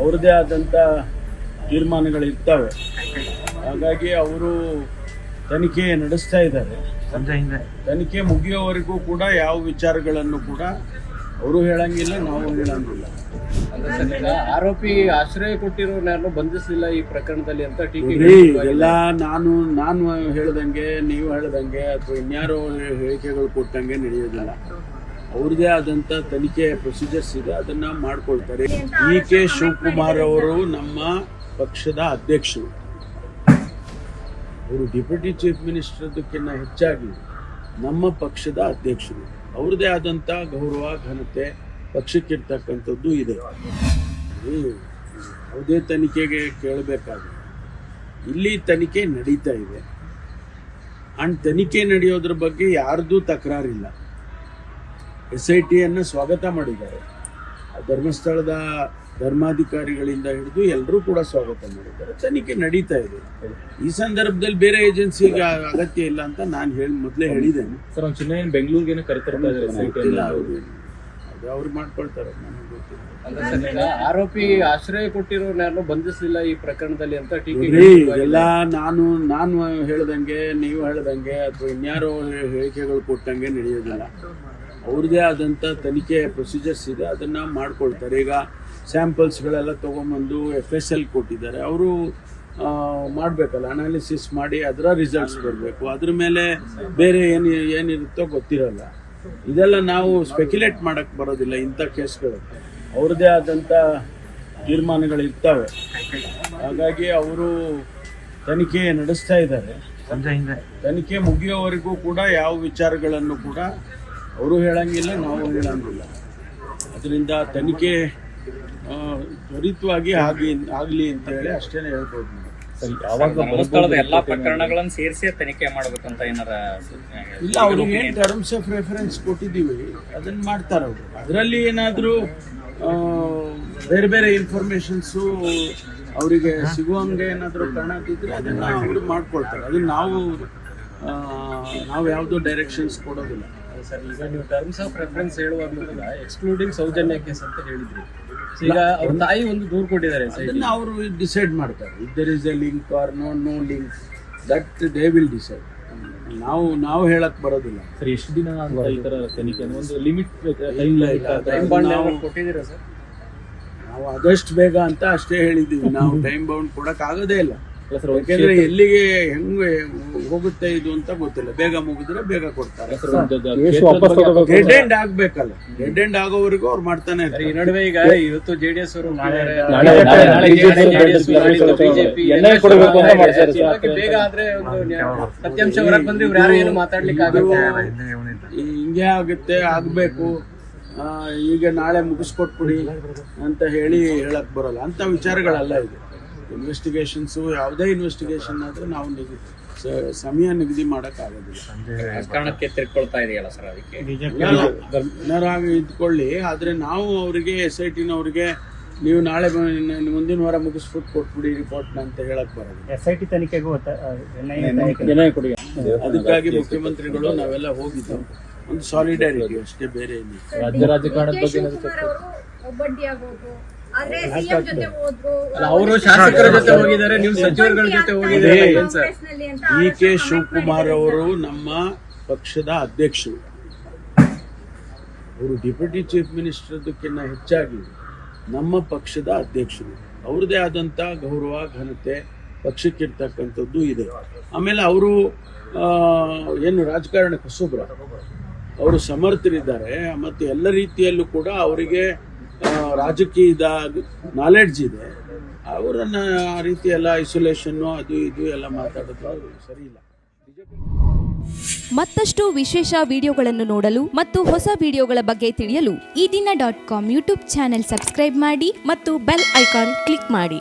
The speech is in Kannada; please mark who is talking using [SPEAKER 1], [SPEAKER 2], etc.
[SPEAKER 1] ಅವ್ರದ್ದೇ ಆದಂಥ ತೀರ್ಮಾನಗಳಿರ್ತವೆ. ಹಾಗಾಗಿ ಅವರು ತನಿಖೆ ನಡೆಸ್ತಾ ಇದ್ದಾರೆ. ತನಿಖೆ ಮುಗಿಯೋವರೆಗೂ ಕೂಡ ಯಾವ ವಿಚಾರಗಳನ್ನು ಕೂಡ ಅವರು ಹೇಳಂಗಿಲ್ಲ ನಾವು ಹೇಳಂಗಿಲ್ಲ.
[SPEAKER 2] ಆರೋಪಿ ಆಶ್ರಯ ಕೊಟ್ಟಿರೋರ್ಯಾರನ್ನು ಬಂಧಿಸಲಿಲ್ಲ ಈ ಪ್ರಕರಣದಲ್ಲಿ ಅಂತ ಟೀಕೆ
[SPEAKER 1] ಎಲ್ಲ ನಾನು ನಾನು ಹೇಳ್ದಂಗೆ ನೀವು ಹೇಳ್ದಂಗೆ ಅಥವಾ ಇನ್ಯಾರೋ ಹೇಳಿಕೆಗಳು ಕೊಟ್ಟಂಗೆ ನಡೆಯೋದಿಲ್ಲ. ಅವ್ರದ್ದೇ ಆದಂಥ ತನಿಖೆ ಪ್ರೊಸೀಜರ್ಸ್ ಇದೆ ಅದನ್ನು ಮಾಡ್ಕೊಳ್ತಾರೆ. ಡಿ ಕೆ ಶಿವಕುಮಾರ್ ಅವರು ನಮ್ಮ ಪಕ್ಷದ ಅಧ್ಯಕ್ಷರು. ಅವರು ಡೆಪ್ಯೂಟಿ ಚೀಫ್ ಮಿನಿಸ್ಟರ್ದಕ್ಕಿಂತ ಹೆಚ್ಚಾಗಿ ನಮ್ಮ ಪಕ್ಷದ ಅಧ್ಯಕ್ಷರು. ಅವ್ರದ್ದೇ ಆದಂಥ ಗೌರವ ಘನತೆ ಪಕ್ಷಕ್ಕಿರ್ತಕ್ಕಂಥದ್ದು ಇದೆ. ಯಾವುದೇ ತನಿಖೆಗೆ ಕೇಳಬೇಕಾದ್ರೆ ಇಲ್ಲಿ ತನಿಖೆ ನಡೀತಾ ಇದೆ. ಆ್ಯಂಡ್ ತನಿಖೆ ನಡೆಯೋದ್ರ ಬಗ್ಗೆ ಯಾರ್ದೂ ತಕರಾರಿಲ್ಲ. ಎಸ್ ಐ ಟಿಯನ್ನು ಸ್ವಾಗತ ಮಾಡಿದ್ದಾರೆ. ಆ ಧರ್ಮಸ್ಥಳದ ಧರ್ಮಾಧಿಕಾರಿಗಳಿಂದ ಹಿಡಿದು ಎಲ್ಲರೂ ಕೂಡ ಸ್ವಾಗತ ಮಾಡಿದ್ದಾರೆ. ತನಿಖೆ ನಡೀತಾ ಇದೆ. ಈ ಸಂದರ್ಭದಲ್ಲಿ ಬೇರೆ ಏಜೆನ್ಸಿಗೆ ಅಗತ್ಯ ಇಲ್ಲ ಅಂತ ನಾನು ಹೇಳಿ ಮೊದಲೇ ಹೇಳಿದ್ದೇನೆ.
[SPEAKER 3] ಸರ್ ಒಂದು ಚಿನ್ನ ಬೆಂಗಳೂರಿಗೆ
[SPEAKER 1] ಕರೆತರ್ತಾ ಅದು ಅವ್ರು ಮಾಡ್ಕೊಳ್ತಾರೆ ನನಗೆ ಗೊತ್ತಿಲ್ಲ.
[SPEAKER 2] ಆರೋಪಿ ಆಶ್ರಯ ಕೊಟ್ಟಿರೋ ಬಂಧಿಸಲಿಲ್ಲ ಈ ಪ್ರಕರಣದಲ್ಲಿ ಅಂತ ಟೀಕೆ
[SPEAKER 1] ಎಲ್ಲ ನಾನು ನಾನು ಹೇಳ್ದಂಗೆ ನೀವು ಹೇಳ್ದಂಗೆ ಅಥವಾ ಇನ್ಯಾರೋ ಹೇಳಿಕೆಗಳು ಕೊಟ್ಟಂಗೆ ನಡೆಯೋದಿಲ್ಲ. ಅವ್ರದ್ದೇ ಆದಂಥ ತನಿಖೆ ಪ್ರೊಸೀಜರ್ಸ್ ಇದೆ ಅದನ್ನು ಮಾಡ್ಕೊಳ್ತಾರೆ. ಈಗ ಸ್ಯಾಂಪಲ್ಸ್ಗಳೆಲ್ಲ ತೊಗೊಂಬಂದು ಎಫ್ ಎಸ್ ಎಲ್ ಕೊಟ್ಟಿದ್ದಾರೆ. ಅವರು ಮಾಡಬೇಕಲ್ಲ ಅನಾಲಿಸಿಸ್ ಮಾಡಿ ಅದರ ರಿಸಲ್ಟ್ಸ್ ಬರಬೇಕು. ಅದ್ರ ಮೇಲೆ ಬೇರೆ ಏನು ಏನಿರುತ್ತೋ ಗೊತ್ತಿರಲ್ಲ. ಇದೆಲ್ಲ ನಾವು ಸ್ಪೆಕ್ಯುಲೇಟ್ ಮಾಡೋಕ್ಕೆ ಬರೋದಿಲ್ಲ ಇಂಥ ಕೇಸ್ಗಳು. ಅವ್ರದ್ದೇ ಆದಂಥ ತೀರ್ಮಾನಗಳಿರ್ತವೆ. ಹಾಗಾಗಿ ಅವರು ತನಿಖೆ ನಡೆಸ್ತಾ ಇದ್ದಾರೆ. ತನಿಖೆ ಮುಗಿಯೋವರೆಗೂ ಕೂಡ ಯಾವ ವಿಚಾರಗಳನ್ನು ಕೂಡ ಅವರು ಹೇಳಂಗಿಲ್ಲ ನಾವು ಹೇಳಂಗಿಲ್ಲ. ಅದರಿಂದ ತನಿಖೆ ತ್ವರಿತವಾಗಿ ಆಗಿ ಆಗಲಿ ಅಂತ ಹೇಳಿ ಅಷ್ಟೇ ಹೇಳ್ಬೋದು ನಾವು.
[SPEAKER 3] ಸರ್ ಯಾವಾಗ
[SPEAKER 4] ಧರ್ಮಸ್ಥಳದ ಎಲ್ಲಾ ಪ್ರಕರಣಗಳನ್ನು ಸೇರಿಸಿ ತನಿಖೆ ಮಾಡ್ಬೇಕಂತ ಏನಾರ
[SPEAKER 1] ಇಲ್ಲ ಅವ್ರಿಗೆ ಏನು ಟರ್ಮ್ಸ್ ಆಫ್ ರೆಫರೆನ್ಸ್ ಕೊಟ್ಟಿದ್ದೀವಿ. ಅದನ್ನ ಮಾಡ್ತಾರೆ ಅವರು. ಅದರಲ್ಲಿ ಏನಾದರೂ ಬೇರೆ ಬೇರೆ ಇನ್ಫಾರ್ಮೇಶನ್ಸು ಅವರಿಗೆ ಸಿಗುವಂಗೆ ಏನಾದರೂ ಕಾಣದಿದ್ರೆ ಅದನ್ನ ಅವರು ಮಾಡ್ಕೊಳ್ತಾರೆ. ಅದನ್ನ ನಾವು ನಾವು ಯಾವುದೋ ಡೈರೆಕ್ಷನ್ಸ್ ಕೊಡೋದಿಲ್ಲ.
[SPEAKER 2] ಸರ್ ಈಗ ನೀವು ಟರ್ಮ್ಸ್ ಆಫ್ ರೆಫರೆನ್ಸ್ ಹೇಳುವಾಗಲೂ ಎಕ್ಸ್ಕ್ಲೂಡಿಂಗ್ ಸೌಜನ್ಯ ಕೇಸ್ ಅಂತ ಹೇಳಿದ್ರಿ. ಈಗ ಅವ್ರ ತಾಯಿ ಒಂದು ದೂರು ಕೊಟ್ಟಿದ್ದಾರೆ ಸರ್
[SPEAKER 1] ಅದನ್ನ ಅವರು ಡಿಸೈಡ್ ಮಾಡ್ತಾರೆ. If there is a link or no no link that they will decide ನಾವು ನಾವು ಹೇಳಕ್ ಬರೋದಿಲ್ಲ.
[SPEAKER 3] ಸರ್ ಎಷ್ಟು ದಿನ ಈ ತರ ತನಿಖೆ ಒಂದು ಲಿಮಿಟ್
[SPEAKER 2] ಕೊಟ್ಟಿದ್ದೀರಾ ಸರ್?
[SPEAKER 1] ನಾವು ಆದಷ್ಟು ಬೇಗ ಅಂತ ಅಷ್ಟೇ ಹೇಳಿದ್ದೀವಿ. ನಾವು ಟೈಮ್ ಬೌಂಡ್ ಕೊಡಕ್ ಆಗೋದೇ ಇಲ್ಲ. ಯಾಕೆಂದ್ರೆ ಎಲ್ಲಿಗೆ ಹೆಂಗೆ ಹೋಗುತ್ತೆ ಇದು ಅಂತ ಗೊತ್ತಿಲ್ಲ. ಬೇಗ ಮುಗಿದ್ರೆ ಬೇಗ ಕೊಡ್ತಾರೆ. ಡೆಡ್ ಎಂಡ್ ಆಗ್ಬೇಕಲ್ಲ. ಡೆಡ್ ಎಂಡ್ ಆಗೋವರೆಗೂ ಅವ್ರು ಮಾಡ್ತಾನೆ
[SPEAKER 2] ಈ ನಡುವೆ ಈಗ ಇವತ್ತು ಜೆಡಿಎಸ್ ಅವರು ಬಿಜೆಪಿ
[SPEAKER 3] ಎಲ್ಲ ಕೊಡಬೇಕು ಅಂತ ಮಾಡ್ತಾರೆ ಸರ್.
[SPEAKER 2] ಹಾಗಾಗಿ ಬೇಗ ಆದ್ರೆ ಒಂದು ಸತ್ಯಾಂಶ ಹೊರಗೆ ಬಂದ್ರೆ ಇವ್ರು ಯಾರು ಏನು ಮಾತಾಡ್ಲಿಕ್ಕೆ ಆಗುತ್ತೆ?
[SPEAKER 1] ಈ ಹಿಂಗೆ ಆಗುತ್ತೆ ಆಗ್ಬೇಕು. ಈಗ ನಾಳೆ ಮುಗಿಸ್ಕೊಟ್ಬಿಡಿ ಅಂತ ಹೇಳಿ ಹೇಳಕ್ ಬರಲ್ಲ. ಅಂತ ವಿಚಾರಗಳಲ್ಲ ಇದು. ಇನ್ವೆಸ್ಟಿಗೇಷನ್ಸು ಯಾವುದೇ ಇನ್ವೆಸ್ಟಿಗೇಷನ್ ಆದರೂ ನಾವು ನಿಗದಿ ಸಮಯ ನಿಗದಿ ಮಾಡೋಕ್ಕಾಗೋದಿಲ್ಲ. ಆಗೋದಿಲ್ಲ
[SPEAKER 4] ರಾಜಕಾರಣಕ್ಕೆ ತಿರ್ಕೊಳ್ತಾ ಇದೆಯಲ್ಲ ಸರ್ ಅದಕ್ಕೆ?
[SPEAKER 1] ಏನಾರಾಗಿ ಇದ್ಕೊಳ್ಳಿ ಆದರೆ ನಾವು ಅವರಿಗೆ ಎಸ್ ಐ ಟಿನವ್ರಿಗೆ ನೀವು ನಾಳೆ ಮುಂದಿನ ವಾರ ಮುಗಿಸ್ಬಿಟ್ಟು ಕೊಟ್ಬಿಡಿ ರಿಪೋರ್ಟ್ನ ಅಂತ ಹೇಳಕ್ ಬರೋದು
[SPEAKER 5] ಎಸ್ ಐ ಟಿ ತನಿಖೆಗೂ
[SPEAKER 1] ಅದಕ್ಕಾಗಿ ಮುಖ್ಯಮಂತ್ರಿಗಳು ನಾವೆಲ್ಲ ಹೋಗಿದ್ದು ಒಂದು ಸಾಲಿಡಾರಿಟಿ ಅಷ್ಟೇ ಬೇರೆ ಏನಿಲ್ಲ.
[SPEAKER 3] ರಾಜ್ಯ ರಾಜಕಾರಣದ ಬಗ್ಗೆ
[SPEAKER 2] ಅವರು ಶಾಸಕರ ಜೊತೆ ಹೋಗಿದ್ದಾರೆ ನೀವು ಸಚಿವರುಗಳ ಜೊತೆ ಹೋಗಿದ್ದಾರೆ
[SPEAKER 1] ಡಿ ಕೆ ಶಿವಕುಮಾರ್ ಅವರು ನಮ್ಮ ಪಕ್ಷದ ಅಧ್ಯಕ್ಷರು. ಅವರು ಡೆಪ್ಯೂಟಿ ಚೀಫ್ ಮಿನಿಸ್ಟರ್ದಕ್ಕಿಂತ ಹೆಚ್ಚಾಗಿ ನಮ್ಮ ಪಕ್ಷದ ಅಧ್ಯಕ್ಷರು. ಅವ್ರದ್ದೇ ಆದಂಥ ಗೌರವ ಘನತೆ ಪಕ್ಷಕ್ಕಿರ್ತಕ್ಕಂಥದ್ದು ಇದೆ. ಆಮೇಲೆ ಅವರು ಏನು ರಾಜಕಾರಣಕ್ಕೆ ಸುಬ್ರ. ಅವರು ಸಮರ್ಥರಿದ್ದಾರೆ ಮತ್ತು ಎಲ್ಲ ರೀತಿಯಲ್ಲೂ ಕೂಡ ಅವರಿಗೆ ರಾಜಕೀಯದ ನಾಲೆಡ್ಜ್ ಇದೆ. ಅವರನ್ನ ಆ ರೀತಿ ಎಲ್ಲ ಐಸೋಲೇಷನ್ನು ಅದು ಇದು ಎಲ್ಲ ಮಾತಾಡೋದು ಅವರು ಸರಿ ಇಲ್ಲ.
[SPEAKER 6] ಮತ್ತಷ್ಟು ವಿಶೇಷ ವಿಡಿಯೋಗಳನ್ನು ನೋಡಲು ಮತ್ತು ಹೊಸ ವಿಡಿಯೋಗಳ ಬಗ್ಗೆ ತಿಳಿಯಲು Ee Dina dot com YouTube channel subscribe ಮಾಡಿ ಮತ್ತು ಬೆಲ್ ಐಕಾನ್ ಕ್ಲಿಕ್ ಮಾಡಿ.